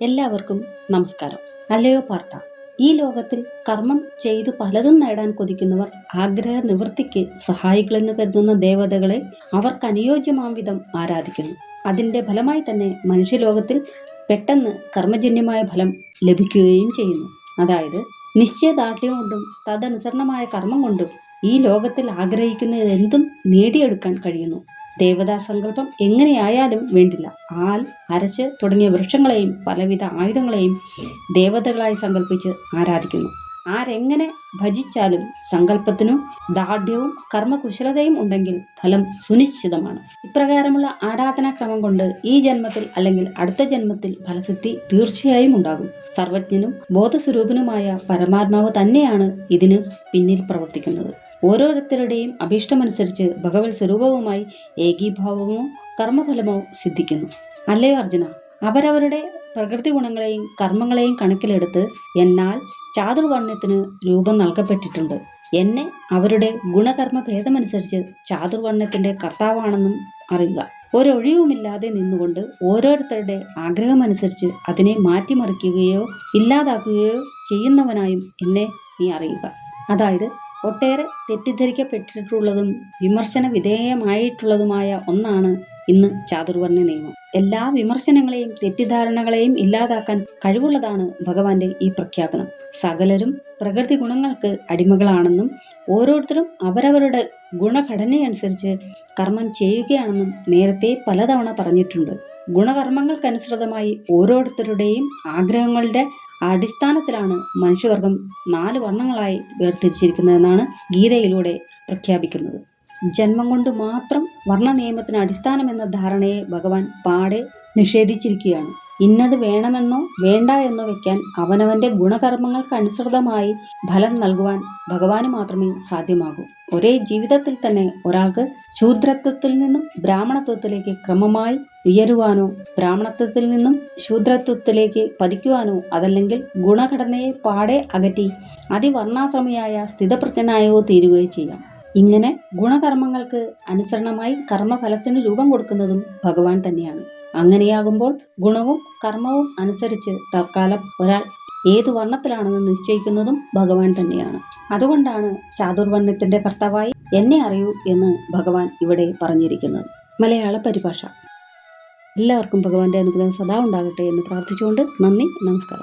എല്ലാവർക്കും നമസ്കാരം. അല്ലയോ പാർത്ത ഈ ലോകത്തിൽ കർമ്മം ചെയ്തു പലതും നേടാൻ കൊതിക്കുന്നവർ ആഗ്രഹ നിവൃത്തിക്ക് സഹായികളെന്ന് കരുതുന്ന ദേവതകളെ അവർക്ക് അനുയോജ്യമാം വിധം ആരാധിക്കുന്നു. അതിന്റെ ഫലമായി തന്നെ മനുഷ്യലോകത്തിൽ പെട്ടെന്ന് കർമ്മജന്യമായ ഫലം ലഭിക്കുകയും ചെയ്യുന്നു. അതായത് നിശ്ചയദാർഢ്യം കൊണ്ടും തദനുസരണമായ കർമ്മം കൊണ്ടും ഈ ലോകത്തിൽ ആഗ്രഹിക്കുന്നതെന്തും നേടിയെടുക്കാൻ കഴിയുന്നു. ദേവതാ സങ്കല്പം എങ്ങനെയായാലും വേണ്ടില്ല. ആൽ അരച്ച് തുടങ്ങിയ വൃക്ഷങ്ങളെയും പലവിധ ആയുധങ്ങളെയും ദേവതകളായി സങ്കല്പിച്ച് ആരാധിക്കുന്നു. ആരെങ്ങനെ ഭജിച്ചാലും സങ്കല്പത്തിനും ദാർഢ്യവും കർമ്മകുശലതയും ഉണ്ടെങ്കിൽ ഫലം സുനിശ്ചിതമാണ്. ഇപ്രകാരമുള്ള ആരാധനാക്രമം കൊണ്ട് ഈ ജന്മത്തിൽ അല്ലെങ്കിൽ അടുത്ത ജന്മത്തിൽ ഫലസിദ്ധി തീർച്ചയായും ഉണ്ടാകും. സർവജ്ഞനും ബോധസ്വരൂപനുമായ പരമാത്മാവ് തന്നെയാണ് ഇതിന് പിന്നിൽ പ്രവർത്തിക്കുന്നത്. ഓരോരുത്തരുടെയും അഭീഷ്ടമനുസരിച്ച് ഭഗവത് സ്വരൂപവുമായി ഏകീഭാവമോ കർമ്മഫലമോ സിദ്ധിക്കുന്നു. അല്ലയോ അർജുന? അവരവരുടെ പ്രകൃതി ഗുണങ്ങളെയും കർമ്മങ്ങളെയും കണക്കിലെടുത്ത് എന്നാൽ ചാതുർവർണത്തിന് രൂപം നൽകപ്പെട്ടിട്ടുണ്ട്. എന്നെ അവരുടെ ഗുണകർമ്മ ഭേദമനുസരിച്ച് ചാതുർവർണത്തിന്റെ കർത്താവാണെന്നും അറിയുക. ഒരൊഴിവുമില്ലാതെ നിന്നുകൊണ്ട് ഓരോരുത്തരുടെ ആഗ്രഹമനുസരിച്ച് അതിനെ മാറ്റിമറിക്കുകയോ ഇല്ലാതാക്കുകയോ ചെയ്യുന്നവനായും എന്നെ നീ അറിയുക. അതായത് ഒട്ടേറെ തെറ്റിദ്ധരിക്കപ്പെട്ടിട്ടുള്ളതും വിമർശന വിധേയമായിട്ടുള്ളതുമായ ഒന്നാണ് ഇന്ന് ചാതുർവർണ നിയമം. എല്ലാ വിമർശനങ്ങളെയും തെറ്റിദ്ധാരണകളെയും ഇല്ലാതാക്കാൻ കഴിവുള്ളതാണ് ഭഗവാന്റെ ഈ പ്രഖ്യാപനം. സകലരും പ്രകൃതി ഗുണങ്ങൾക്ക് അടിമകളാണെന്നും ഓരോരുത്തരും അവരവരുടെ ഗുണഘടനയനുസരിച്ച് കർമ്മം ചെയ്യുകയാണെന്നും നേരത്തെ പലതവണ പറഞ്ഞിട്ടുണ്ട്. ഗുണകർമ്മങ്ങൾക്കനുസൃതമായി ഓരോരുത്തരുടെയും ആഗ്രഹങ്ങളുടെ അടിസ്ഥാനത്തിലാണ് മനുഷ്യവർഗം നാല് വർണങ്ങളായി വേർതിരിച്ചിരിക്കുന്നതെന്നാണ് ഗീതയിലൂടെ പ്രഖ്യാപിക്കുന്നത്. ജന്മം കൊണ്ട് മാത്രം വർണ നിയമത്തിന് അടിസ്ഥാനമെന്ന ധാരണയെ ഭഗവാൻ പാടെ നിഷേധിച്ചിരിക്കുകയാണ്. ഇന്നത് വേണമെന്നോ വേണ്ട എന്നോ വയ്ക്കാൻ അവനവന്റെ ഗുണകർമ്മങ്ങൾക്കനുസൃതമായി ഫലം നൽകുവാൻ ഭഗവാന് മാത്രമേ സാധ്യമാകൂ. ഒരേ ജീവിതത്തിൽ തന്നെ ഒരാൾക്ക് ശൂദ്രത്വത്തിൽ നിന്നും ബ്രാഹ്മണത്വത്തിലേക്ക് ക്രമമായി ഉയരുവാനോ ബ്രാഹ്മണത്വത്തിൽ നിന്നും ശൂദ്രത്വത്തിലേക്ക് പതിക്കുവാനോ അതല്ലെങ്കിൽ ഗുണഘടനയെ പാടെ അകറ്റി അതിവർണാശ്രമിയായ സ്ഥിതപ്രജ്ഞനായോ തീരുകയോ ചെയ്യാം. ഇങ്ങനെ ഗുണകർമ്മങ്ങൾക്ക് അനുസരണമായി കർമ്മഫലത്തിന് രൂപം കൊടുക്കുന്നതും ഭഗവാൻ തന്നെയാണ്. അങ്ങനെയാകുമ്പോൾ ഗുണവും കർമ്മവും അനുസരിച്ച് തൽക്കാലം ഒരാൾ ഏതു വർണത്തിലാണെന്ന് നിശ്ചയിക്കുന്നതും ഭഗവാൻ തന്നെയാണ്. അതുകൊണ്ടാണ് ചാതുർവർണത്തിന്റെ കർത്താവായി എന്നെ അറിയൂ എന്ന് ഭഗവാൻ ഇവിടെ പറഞ്ഞിരിക്കുന്നത്. മലയാള പരിഭാഷ. എല്ലാവർക്കും ഭഗവാന്റെ അനുഗ്രഹം സദാ ഉണ്ടാകട്ടെ എന്ന് പ്രാർത്ഥിച്ചുകൊണ്ട് നന്ദി നമസ്കാരം.